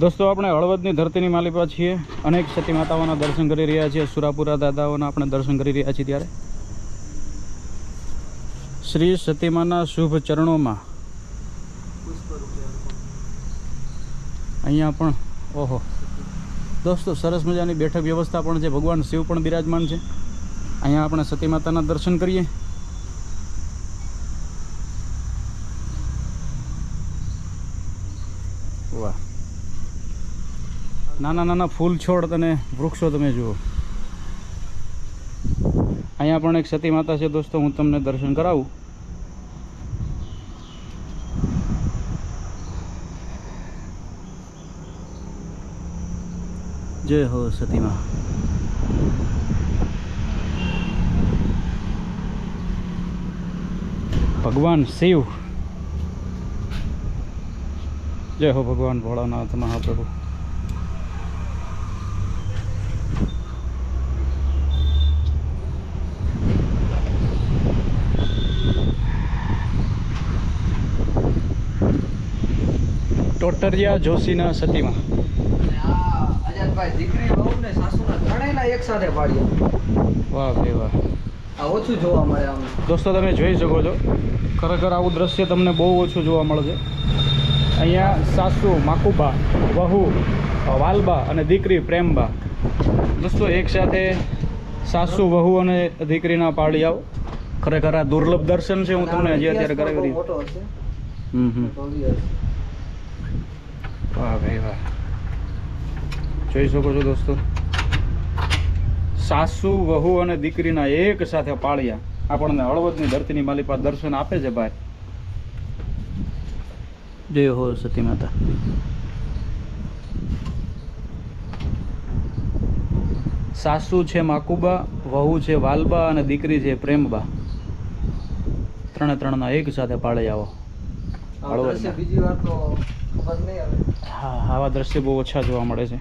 દોસ્તો, આપણે હળવદની ધરતીની માલિપા છીએ. અનેક સતી માતાઓના દર્શન કરી રહ્યા છીએ. સુરાપુરા દાદાઓના આપણે દર્શન કરી રહ્યા છીએ ત્યારે. શ્રી સતીમાના શુભ ચરણોમાં. અહીંયા પણ, ઓહો. દોસ્તો, સરસ મજાની બેઠક વ્યવસ્થા પણ છે. ભગવાન શિવ પણ બિરાજમાન છે. અહીંયા આપણે સતી માતાના દર્શન કરીએ. નાના નાના ફૂલ છોડ અને વૃક્ષો તમે જુઓ. અહીંયા પણ એક સતી માતા છે દોસ્તો, હું તમને દર્શન કરાવું. જય હો સતીમાં ભગવાન શિવ. જય હો ભગવાન ભોળાનાથ મહાપ્રભુ. ટોટરિયા જોશીના સતીમાં. વહુ ભાઈ વાહ. ઓછું જોવા મળે દોસ્તો, તમે જોઈ શકો છો. ખરેખર આવું દ્રશ્ય તમને બહુ ઓછું જોવા મળે છે અહીંયા સાસુ માકુબા વહુ, વાલબા અને દીકરી પ્રેમબા. દોસ્તો, એક સાથે સાસુ, વહુ અને દીકરીના પાળિયાઓ ખરેખર આ દુર્લભ દર્શન છે, હું તમને હજી અત્યારે ખરેખર હમ હમ. વાહ ભાઈ વાહ. જોઈ શકો છો દોસ્તો. સાસુ વહુ અને દીકરીના એક સાથે પાળ્યા. આપણને હળવદની ધરતીની માલિપા દર્શન આપે છે ભાઈ. જય હો સતી માતા. સાસુ છે માકુબા વહુ છે વાલબા અને દીકરી છે પ્રેમબા. ત્રણે ત્રણના એક સાથે પાળ્યાઓ આવો બીજી વાર તો હા આવા દ્રશ્ય બહુ ઓછા જોવા મળે છે.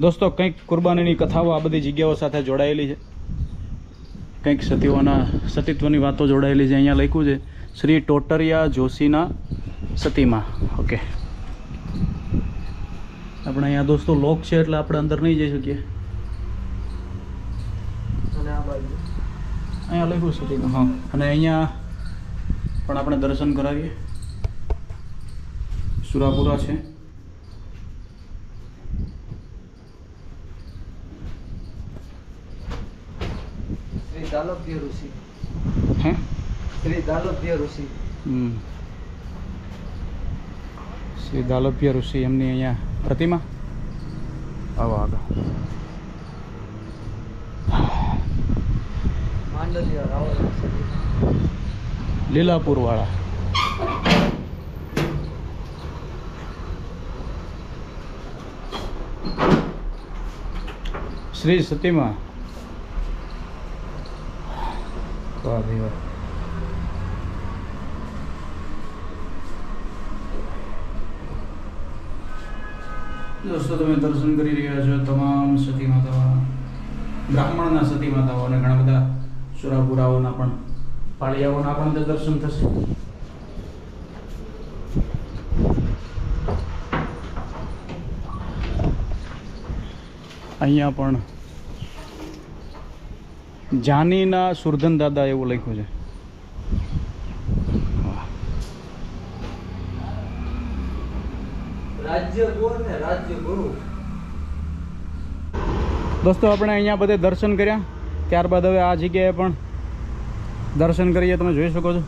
દોસ્તો કંઈક કુરબાનીની કથાઓ આ બધી જગ્યાઓ સાથે જોડાયેલી છે. કંઈક સતીઓના સતીત્વની વાતો જોડાયેલી છે અહીંયા લખ્યું છે શ્રી ટોટરિયા જોશીના સતીમાં. ઓકે આપણે અહીંયા દોસ્તો લોક છે એટલે આપણે અંદર નહીં જઈ શકીએ. અહીંયા લખ્યું સતીમાં હા. અને અહીંયા પણ આપણે દર્શન કરાવીએ. સુરાપુરા છે. શ્રી દાલભ્ય ઋષિ. હે? શ્રી દાલભ્ય ઋષિ. શ્રી દાલભ્ય ઋષિ એમની અહીંયા પ્રતિમા? આવો આગળ. લીલાપુર વાળા શ્રી સતીમાં. વાહ દોસ્તો, તમે દર્શન કરી રહ્યા છો તમામ સતી માતાઓના, બ્રાહ્મણના સતી માતાઓ અને ઘણા બધા સુરાપુરાઓના પણ પાળિયાઓના પણ દર્શન થશે. અહીંયા પણ જાનીના સુરધન દાદા એવું લખ્યું છે. દોસ્તો આપણે અહીંયા બધે દર્શન કર્યા. ત્યારબાદ હવે આ જગ્યાએ પણ દર્શન કરીએ. તમે જોઈ શકો છો.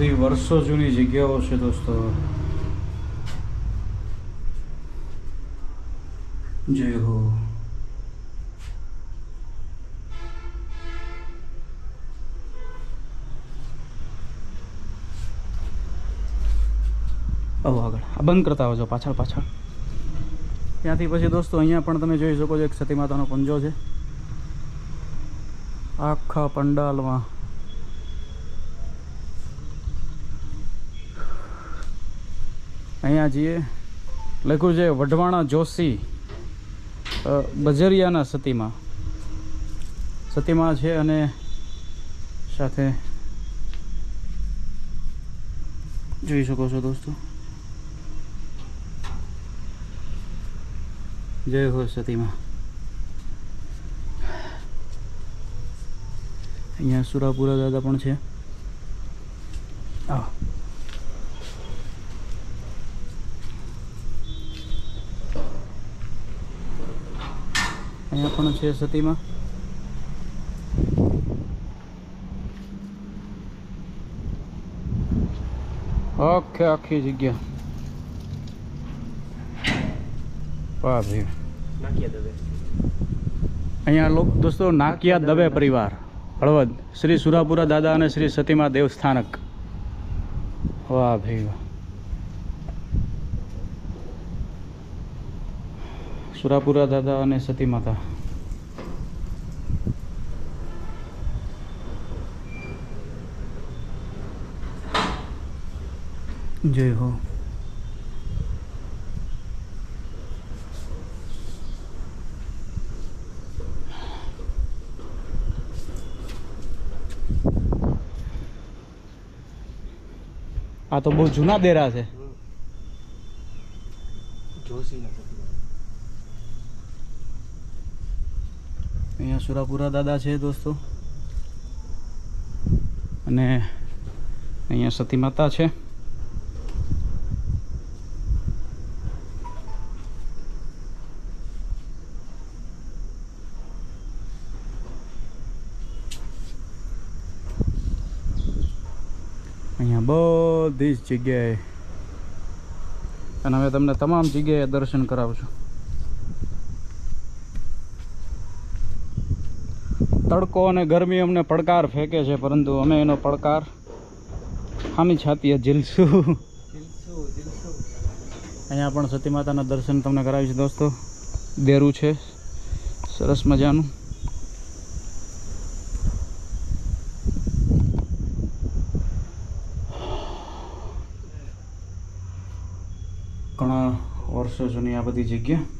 બધી વર્ષો જૂની જગ્યાઓ છે દોસ્તો. જય હો. આગળ. આ બંધ કરતા આવજો પાછળ પાછળ. ત્યાંથી પછી દોસ્તો અહીંયા પણ તમે જોઈ શકો છો એક સતી માતાનો પંજો છે. આખા પંડાલમાં. અહીંયા જઈએ. લખ્યું છે, વઢવાણા જોશી બજરિયાના સતીમાં. સતીમાં છે અને સાથે જોઈ શકો છો દોસ્તો. જય હો સતીમાં. અહીંયા સુરાપુરા દાદા પણ છે. આવો. અહીંયા પણ છે સતીમાં. આખે આખી જગ્યા. વાહ ભાઈ. અહીંયા લોક દોસ્તો નાકિયા દવે. પરિવાર. હળવદ. શ્રી સુરાપુરા દાદા અને શ્રી સતીમા દેવસ્થાનક. વાહ ભાઈ વાહ. સુરાપુરા દાદા અને સતી માતા. જય હો. આ તો બહુ જૂના દેરા છે અહીંયા સુરાપુરા દાદા છે દોસ્તો. અને અહીંયા સતી માતા છે. અહીંયા બધી જ જગ્યાએ. અને હવે તમને તમામ જગ્યાએ દર્શન કરાવશું તડકો અને ગરમી અમને પડકાર ફેંકે છે, પરંતુ અમે એનો પડકાર ખામી છાતીએ ઝીલશું. અહીંયા પણ સતી માતાના દર્શન તમને કરાવીશ દોસ્તો. દેરું છે. સરસ મજાનું. ઘણા વર્ષો જૂની આ બધી જગ્યા.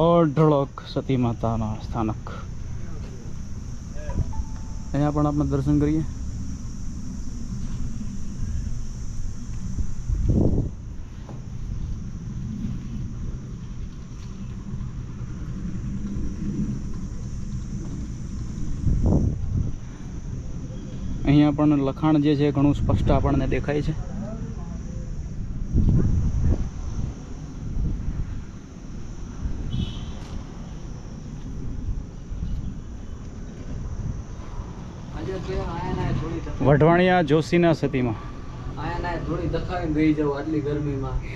અઢળક સતી માતાના સ્થાનક. અહીંયા પણ આપણે દર્શન કરીએ. અહીંયા પણ લખાણ જે છે ઘણું સ્પષ્ટ આપણને દેખાય છે અજયભાઈ આયા ના થોડી તકલીફ. વઢવાણિયા જોશીના સતીમાં. થોડી દખાવીને ગઈ જાવ આટલી ગરમીમાં.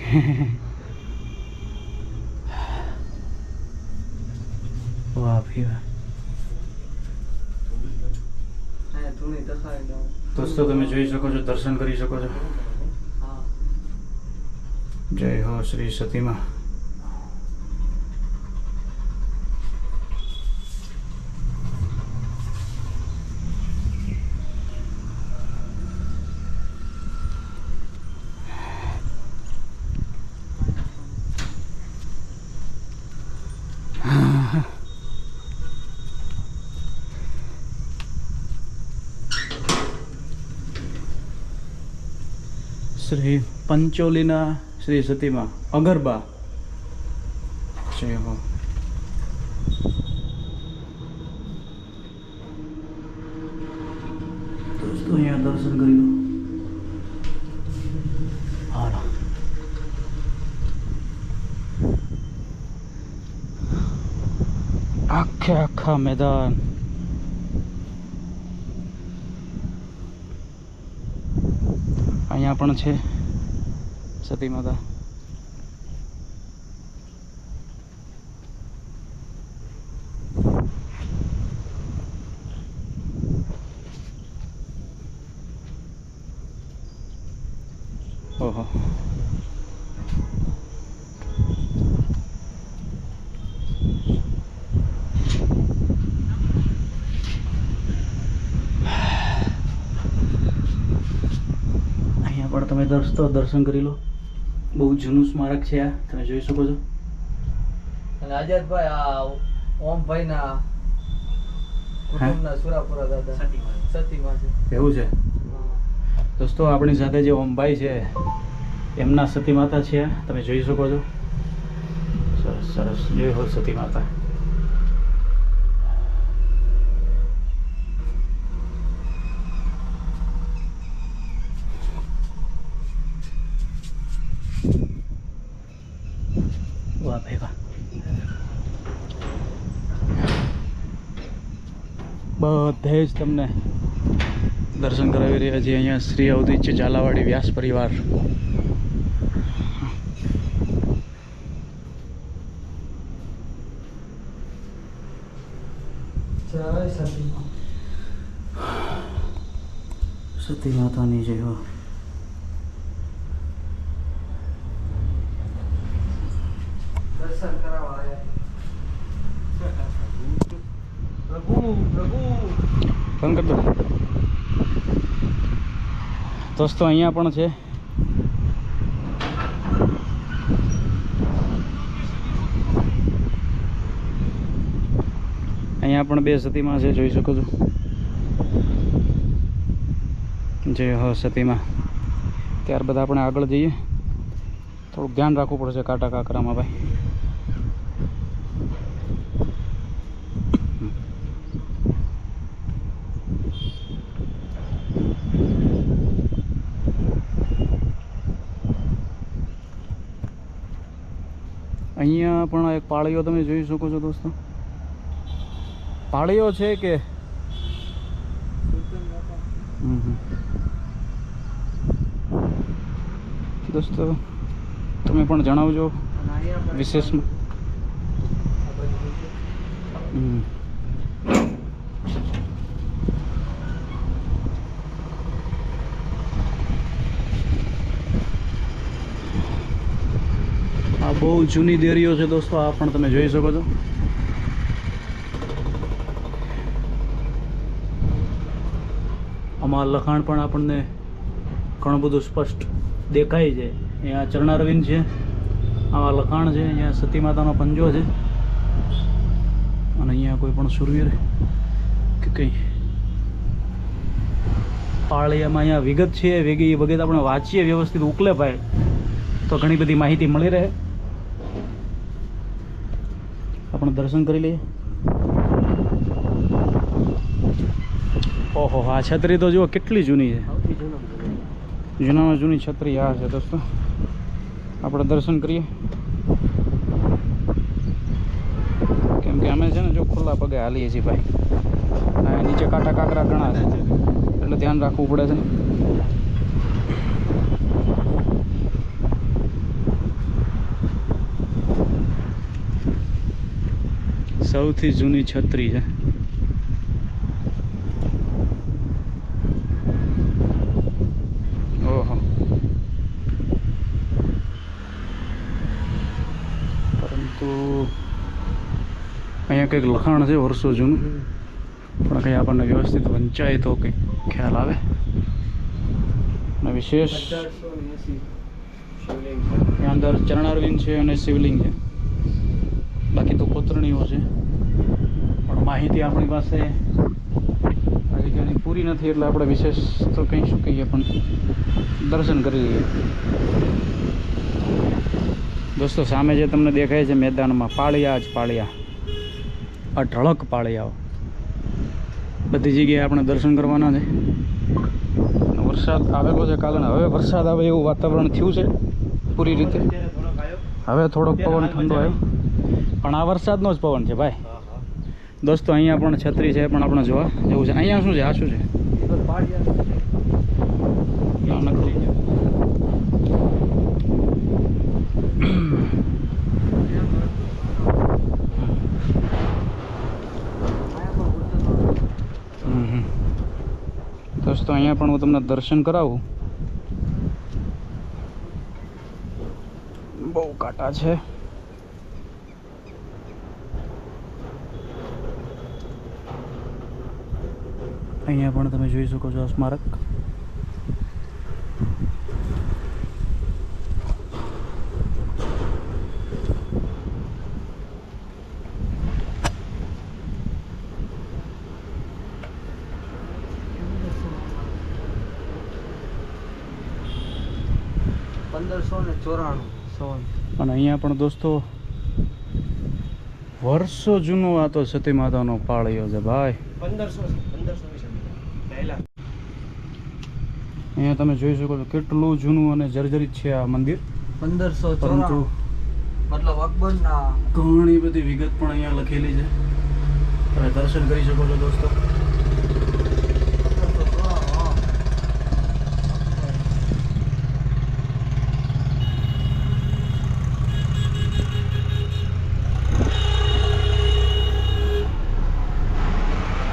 વાહ ભાઈ વાહ. દોસ્તો તમે જોઈ શકો છો દર્શન કરી શકો છો. જય હો શ્રી સતીમાં. શ્રી પંચોલીના શ્રી સતીમાં અગરબા જય આખા મેદાન અહીંયા પણ છે. સતી માતા પણ તમે દર્શતો દર્શન કરી લો. બહુ જૂનું સ્મારક છે આ તમે જોઈ શકો છો. અને આઝાદભાઈ આ ઓમભાઈ ના કુટુંબના સુરાપુરા દાદા. સતીમાં છે. એવું છે? દોસ્તો આપણી સાથે જે ઓમભાઈ છે એમના સતી માતા છે તમે જોઈ શકો છો. સરસ સરસ. જોઈ હો સતી માતા વાહ ભાઈ વાહ બધે જ તમને દર્શન કરાવી રહ્યા છીએ. અહીંયા શ્રી અવધિચ ઝાલાવાડી વ્યાસ પરિવાર. સતી માતાની જય હો. દર્શન કરાવવા આવ્યા. પ્રભુ બંધ દોસ્તો, અહીંયા પણ છે. અહીંયા પણ બે સતીમાં છે, જોઈ શકો છો. જે હ સતીમાં. ત્યારબાદ આપણે આગળ જઈએ. થોડુંક ધ્યાન રાખવું પડશે કાંટા કાંકરામાં, ભાઈ. પણ એક પાળીઓ તમે જોઈ શકો છો દોસ્તો. પાળીઓ છે કે. દોસ્તો, તમે પણ જણાવજો. વિશેષમાં આ બધું છે. હમ. આ બહુ જૂની દેરીઓ છે દોસ્તો, આ પણ તમે જોઈ શકો છો. આમાં લખાણ પણ આપણને ઘણું બધું સ્પષ્ટ દેખાય છે. અહીંયા ચરણારવિંદ છે, આમાં લખાણ છે, અહીંયા સતી માતાનો પંજો છે. અને અહીંયા કોઈ પણ સુરવીર કે કંઈ. પાળિયામાં અહીંયા વિગત છે, વેગી વગેરે આપણે વાંચીએ વ્યવસ્થિત ઉકલે ભાઈ તો ઘણી બધી માહિતી મળી રહે. આપણે દર્શન કરી લઈએ. ઓહો આ છત્રી તો જુઓ કેટલી જૂની છે. જૂનામાં જૂની છત્રી આ છે દોસ્તો. આપણે દર્શન કરીએ. કેમ કે અમે છે ને જો ખુલ્લા પગે હાલીએ છીએ ભાઈ. નીચે કાંટા કાંકરા ઘણા છે. એટલે ધ્યાન રાખવું પડે છે. સૌથી જૂની છત્રી છે. ઓહો. પરંતુ અહીંયા કંઈક લખાણ છે વર્ષો જૂનું. પણ કંઈ આપણને વ્યવસ્થિત વંચાય તો કંઈક ખ્યાલ આવે. અને વિશેષ અંદર ચરણારવિંદ છે અને શિવલિંગ છે. બાકી તો કોતરણીઓ છે. માહિતી આપણી પાસે આ જગ્યાની પૂરી નથી એટલે આપણે વિશેષ તો કંઈ શું કહીએ, પણ દર્શન કરી લઈએ. દોસ્તો, સામે જે તમને દેખાય છે મેદાનમાં, પાળિયા જ પાળિયા. અઢળક પાળિયાઓ. બધી જગ્યાએ આપણે દર્શન કરવાના છે. વરસાદ આવેલો છે કાલે હવે વરસાદ આવે એવું વાતાવરણ થયું છે પૂરી રીતે. હવે થોડોક પવન ઠંડો આવ્યો. પણ આ વરસાદનો જ પવન છે, ભાઈ. દોસ્તો, અહીંયા પણ છત્રી છે, પણ આપણે જોવા જેવું છે. અહીંયા શું છે? આ શું છે? દોસ્તો, અહીંયા પણ હું તમને દર્શન કરાવું. બહુ કાંટા છે. અહીંયા પણ તમે જોઈ શકો છો આ સ્મારક. પંદરસો ને ચોરાણું. અને અહીંયા પણ દોસ્તો વર્ષો જૂનો આ તો સતી માતાનો પાળ્યો છે ભાઈ. પંદરસો પંદરસો પહેલા અહીંયા તમે જોઈ શકો છો કેટલું જૂનું અને જર્જરિત છે આ મંદિર. પંદરસો પરંતુ મતલબ અકબરના ઘણી બધી વિગત પણ અહીંયા લખેલી છે. તમે દર્શન કરી શકો છો દોસ્તો.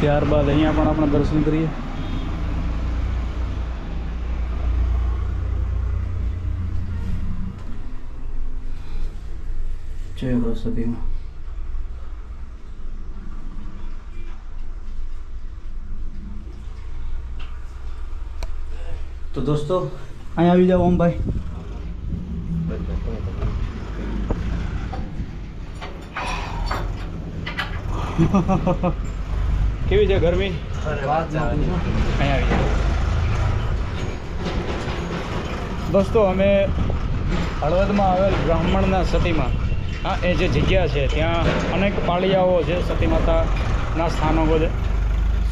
ત્યારબાદ અહીંયા પણ આપણે દર્શન કરીએ. જય સરસ્વતીમાં તો દોસ્તો અહીંયા આવી જાઓ ઓમભાઈ કેવી છે ગરમી દોસ્તો અમે હળવદમાં આવેલ બ્રાહ્મણના સતીમાં હા એ જે જગ્યા છે ત્યાં અનેક પાળિયાઓ છે સતી માતાના સ્થાનકો છે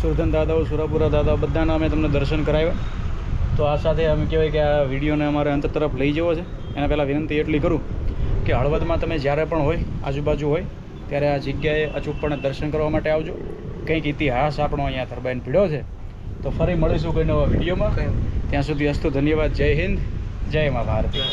સુરધન દાદાઓ સુરાપુરા દાદાઓ બધાના અમે તમને દર્શન કરાવ્યા. તો આ સાથે અમે કહેવાય કે આ વિડીયોને અમારે અંત તરફ લઈ જવો છે. એના પહેલાં વિનંતી એટલી કરું કે હળવદમાં તમે જ્યારે પણ હોય આજુબાજુ હોય ત્યારે આ જગ્યાએ અચૂકપણે દર્શન કરવા માટે આવજો. કંઈક ઇતિહાસ આપણો અહીંયા થરબાઈન પીડ્યો છે. તો ફરી મળીશું કોઈ નવા વિડીયોમાં. ત્યાં સુધી અસ્તુ ધન્યવાદ. જય હિન્દ. જય મા ભારતી.